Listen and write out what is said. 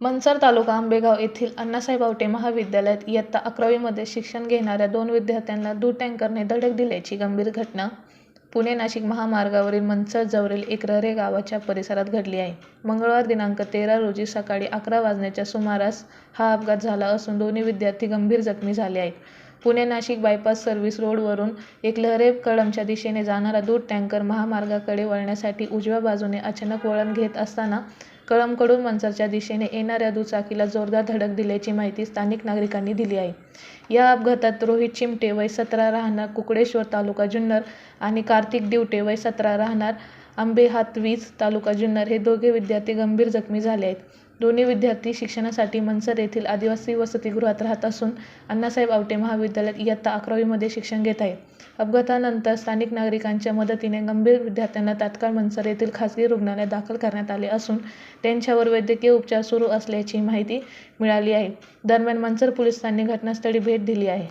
मनसर तालुका आंबेगाव येथील अण्णासाहेब आवटे महाविद्यालयात इयत्ता अकरावीमध्ये शिक्षण घेणाऱ्या दोन विद्यार्थ्यांना दूध टँकरने धडक दिल्याची गंभीर घटना पुणे नाशिक महामार्गावरील मनसरजवळील एकररे गावाच्या परिसरात घडली आहे. मंगळवार दिनांक तेरा रोजी सकाळी अकरा वाजण्याच्या सुमारास हा अपघात झाला असून दोन्ही विद्यार्थी गंभीर जखमी झाले आहेत. पुणे नाशिक बायपास सर्व्हिस रोडवरून एकलहरे कळंबच्या दिशेने जाणारा दूध टँकर महामार्गाकडे वळण्यासाठी उजव्या बाजूने अचानक वळण घेत असताना कळंबकडून मंचरच्या दिशेने येणाऱ्या दुचाकीला जोरदार धडक दिल्याची माहिती स्थानिक नागरिकांनी दिली आहे. या अपघातात रोहित चिमटे वय सतरा राहणार कुकडेश्वर तालुका जुन्नर आणि कार्तिक दिवटे वय सतरा राहणार आंबेहातवीज तालुका जुन्नर हे दोघे विद्यार्थी गंभीर जखमी झाले आहेत. दोन्ही विद्यार्थी शिक्षणासाठी मनसर येथील आदिवासी वसतिगृहात राहत असून अण्णासाहेब आवटे महाविद्यालयात इयत्ता अकरावीमध्ये शिक्षण घेत आहेत. अपघातानंतर स्थानिक नागरिकांच्या मदतीने गंभीर विद्यार्थ्यांना तात्काळ मनसर येथील खासगी रुग्णालयात दाखल करण्यात आले असून त्यांच्यावर वैद्यकीय उपचार सुरू असल्याची माहिती मिळाली आहे. दरम्यान मनसर पोलिसांनी घटनास्थळी भेट दिली आहे.